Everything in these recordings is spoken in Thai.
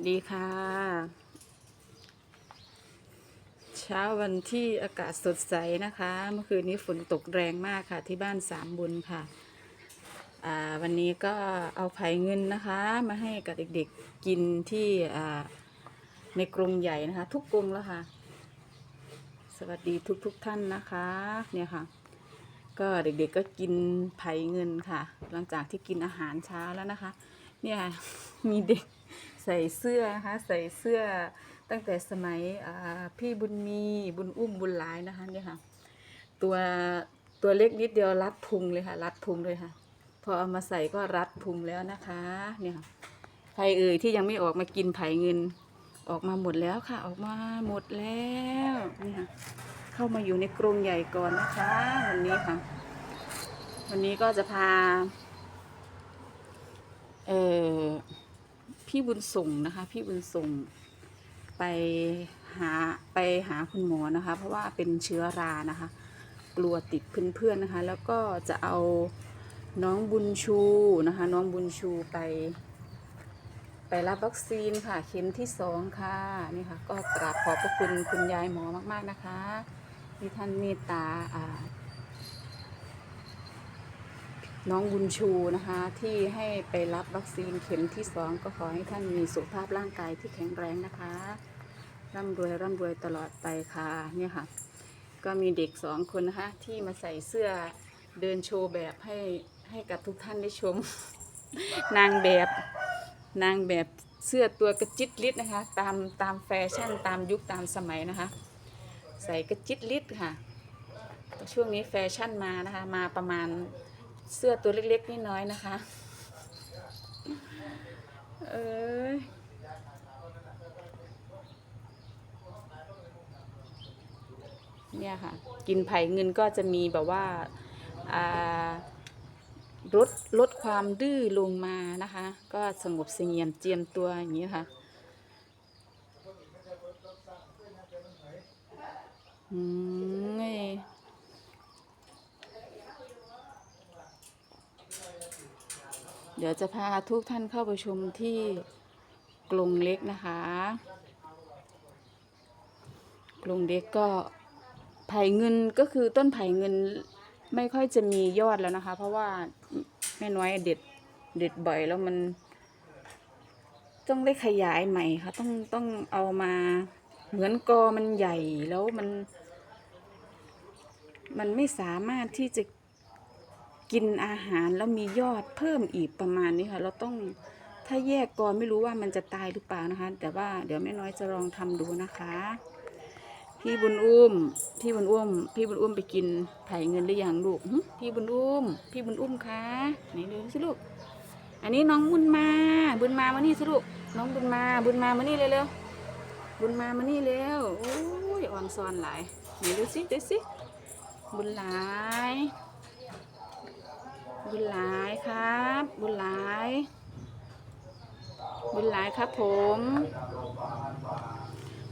สดีค่ะ เช้าวันที่อากาศสดใสนะคะ เมื่อคืนนี้ฝนตกแรงมากค่ะ ที่บ้านสามบุญค่ะ วันนี้ก็เอาไผ่เงินนะคะ มาให้กับเด็กๆกินที่ในกรงใหญ่นะคะ ทุกกรงแล้วค่ะ สวัสดีทุกๆทท่านนะคะ เนี่ยค่ะ ก็เด็กๆก็กินไผ่เงินค่ะ หลังจากที่กินอาหารเช้าแล้วนะคะ เนี่ยมีเด็ก ส่เสื้อนะคะใส่เสื้อตั้งแต่สมัยพี่บุญมีบุญอุ้มบุญหลายนะคะเนี่ยค่ะตัวตัวเล็กนิดเดียวรัดพุงเลยค่ะ รัดพุงเลยค่ะ พอเอามาใส่ก็รัดพุงแล้วนะคะเนี่ยคใครเอ่ยที่ยังไม่ออกมากินไผ่เงิน ออกมาหมดแล้วค่ะ ออกมาหมดแล้วนี่ค่ะเข้ามาอยู่ในกรงใหญ่ก่อนนะคะ วันนี้ค่ะ วันนี้ก็จะพา เออ พี่บุญส่งนะคะ พี่บุญส่งไปหาไปหาคุณหมอนะคะ เพราะว่าเป็นเชื้อรานะคะ กลัวติดเพื่อนๆนะคะ แล้วก็จะเอาน้องบุญชูนะคะ น้องบุญชูไป ไปรับวัคซีนค่ะเข็มที่สองค่ะนี่ค่ะ ก็กราบขอบพระคุณคุณยายหมอมากๆนะคะที่ท่านเมตตาอ่า น้องบุญชูนะคะที่ให้ไปรับวัคซีนเข็มที่สองก็ขอให้ท่านมีสุขภาพร่างกายที่แข็งแรงนะคะร่ำรวยร่ำรวยตลอดไปค่ะเนี่ยค่ะ ก็มีเด็กสองคนนะคะที่มาใส่เสื้อเดินโชว์แบบให้ให้กับทุกท่านได้ชม นางแบบนางแบบเสื้อตัวกระจิตลิดนะคะ ตามตามแฟชั่นตามยุคตามสมัยนะคะ ใส่กระจิตลิดค่ะช่วงนี้แฟชั่นมานะคะมาประมาณ เสื้อตัวเล็กๆนี่น้อยนะคะ เอ้ยเนี่ยค่ะ กินไผ่เงินก็จะมีแบบว่าอ่าลดลดความดื้อลงมานะคะ ก็สงบเสงี่ยมเจียมตัวอย่างนี้ค่ะอืมนี่ เดี๋ยวจะพาทุกท่านเข้าไปชมที่กรงเล็กนะคะ กรงเล็กก็ไผ่เงินก็คือต้นไผ่เงินไม่ค่อยจะมียอดแล้วนะคะ เพราะว่าแม่น้อยเด็ดเด็ดบ่อยแล้วมัน ต้องได้ขยายใหม่ค่ะต้องต้องเอามาเหมือนกอมันใหญ่แล้วมัน มันไม่สามารถที่จะ กินอาหารแล้วมียอดเพิ่มอีกประมาณนี้ค่ะ เราต้องถ้าแยกกอนไม่รู้ว่ามันจะตายหรือเปล่านะคะ แต่ว่าเดี๋ยวแม่น้อยจะลองทำดูนะคะ พี่บุญอุ้ม พี่บุญอุ้ม พี่บุญอุ้มไปกินไผ่เงินหรือยังลูกพี่บุญอุ้ม พี่บุญอุ้มคะไหนดูสิลูก อันนี้น้องบุญมา บุญมามานี่สิลูก น้องบุญมา บุญมามานี่เร็วๆบุญมามานี่เร็วโอ้ยอ่อนซอนหลายไหนดูสิดูสิบุญหลาย บุญหลายครับ บุญหลาย บุญหลายครับผม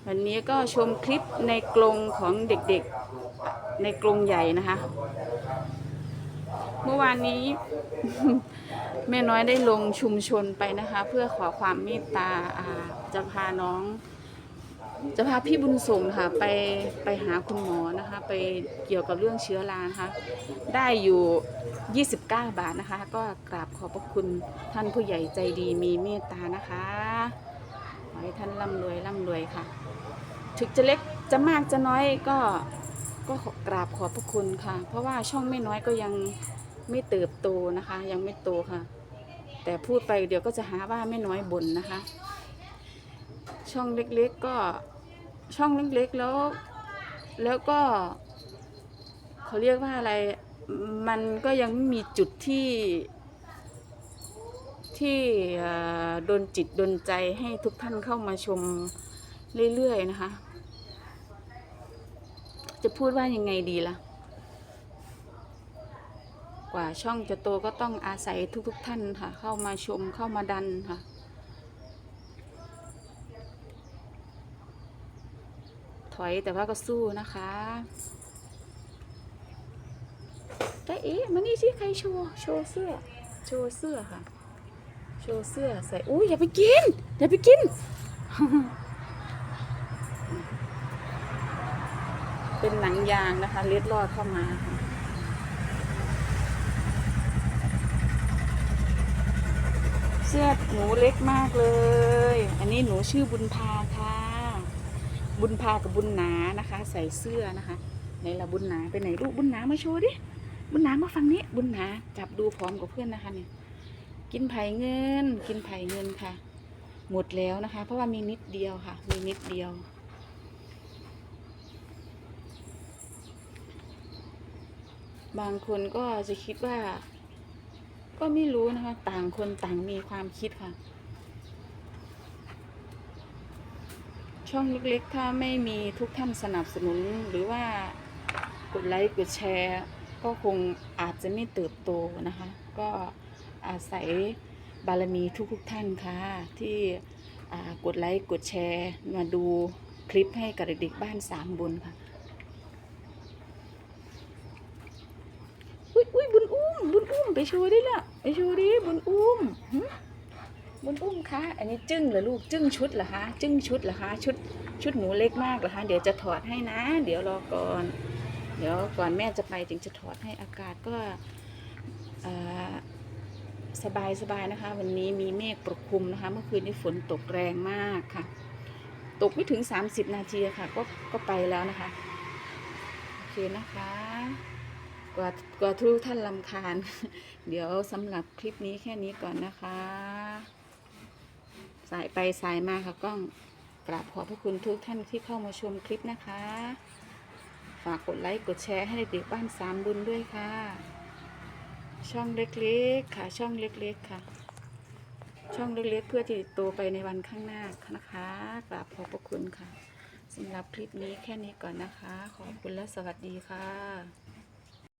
วันนี้ก็ชมคลิปในกรงของเด็กๆในกรงใหญ่นะคะ เมื่อวานนี้ แม่น้อยได้ลงชุมชนไปนะคะ เพื่อขอความเมตตาจะพาน้อง จะพาพี่บุญส่งค่ะไปไปหาคุณหมอนะคะ ไปเกี่ยวกับเรื่องเชื้อรานะคะได้อยู่ 29 บาทนะคะ ก็กราบขอบพระคุณท่านผู้ใหญ่ใจดีมีเมตตานะคะขอให้ท่านร่ำรวยร่ำรวยค่ะ ถึงจะเล็กจะมากจะน้อยก็ก็กราบขอบพระคุณค่ะ เพราะว่าช่องไม่น้อยก็ยังไม่เติบโตนะคะ ยังไม่โตค่ะ แต่พูดไปเดี๋ยวก็จะหาว่าไม่น้อยบ่นนะคะ ช่องเล็กๆก็ ช่องเล็กๆแล้ว แล้วก็เขาเรียกว่าอะไร มันก็ยังไม่มีจุดที่ ที่โดนจิตโดนใจให้ทุกท่านเข้ามาชมเรื่อยๆนะคะ จะพูดว่ายังไงดีล่ะ กว่าช่องจะโตก็ต้องอาศัยทุกๆท่านค่ะ เข้ามาชมเข้ามาดันค่ะ อยแต่ว่าก็สู้นะคะแต่เอ๊ะมานี่สิใครโชว์โชว์เสื้อ โชว์เสื้อค่ะ โชว์เสื้อใส่อุ้ยอย่าไปกิน อย่าไปกิน เป็นหนังยางนะคะ เล็ดลอดเข้ามาค่ะเสื้อหนูเล็กมากเลย อันนี้หนูชื่อบุญพาค่ะ บุญพากับบุญหนานะคะ ใส่เสื้อนะคะไหนละบุญหนาไปไหนลูกบุญหนามาโชว์ดิบุญหนามาฟังนี้บุญหนาจับดูพร้อมกับเพื่อนนะคะเนี่ยกินไผ่เงิน กินไผ่เงินค่ะ หมดแล้วนะคะ เพราะว่ามีนิดเดียวค่ะ มีนิดเดียว บางคนก็จะคิดว่า ก็ไม่รู้นะคะ ต่างคนต่างมีความคิดค่ะ ช่องเล็กๆ ถ้าไม่มีทุกท่านสนับสนุนหรือว่ากดไลค์กดแชร์ ก็คงอาจจะไม่เติบโตนะคะ ก็อาศัยบารมีทุกๆท่านค่ะ ที่กดไลค์กดแชร์ มาดูคลิปให้กับเด็กๆบ้านสามบุญค่ะอุ้ยอุ้ยบุญอุ้มบุญอุ้มไปโชว์ดิละไปโชว์ดิบุญอุ้ม บุญอุ้มคะอันนี้จึ้งเหรอลูกจึ้งชุดเหรอคะจึ้งชุดเหรอคะชุดชุดหนูเล็กมากเหรอคะเดี๋ยวจะถอดให้นะ เดี๋ยวรอก่อน เดี๋ยวก่อนแม่จะไปจึงจะถอดให้อากาศก็สบายสบายนะคะ วันนี้มีเมฆปกคลุมนะคะ เมื่อคืนนี้ฝนตกแรงมากค่ะ ตกไม่ถึง 30 นาทีค่ะ ก็ก็ไปแล้วนะคะโอเคนะคะกว่ากว่าทุกท่านลำคาญ เดี๋ยวสำหรับคลิปนี้แค่นี้ก่อนนะคะ สายไปสายมาค่ะกล้องกราบขอบพระคุณทุกท่านที่เข้ามาชมคลิปนะคะ ฝากกดไลค์กดแชร์ให้เด็กบ้านสามบุญด้วยค่ะ ช่องเล็กๆค่ะ ช่องเล็กๆค่ะ ช่องเล็กๆ เพื่อที่จะโตไปในวันข้างหน้านะคะกราบขอบพระคุณค่ะสำหรับคลิปนี้แค่นี้ก่อนนะคะ ขอบคุณและสวัสดีค่ะ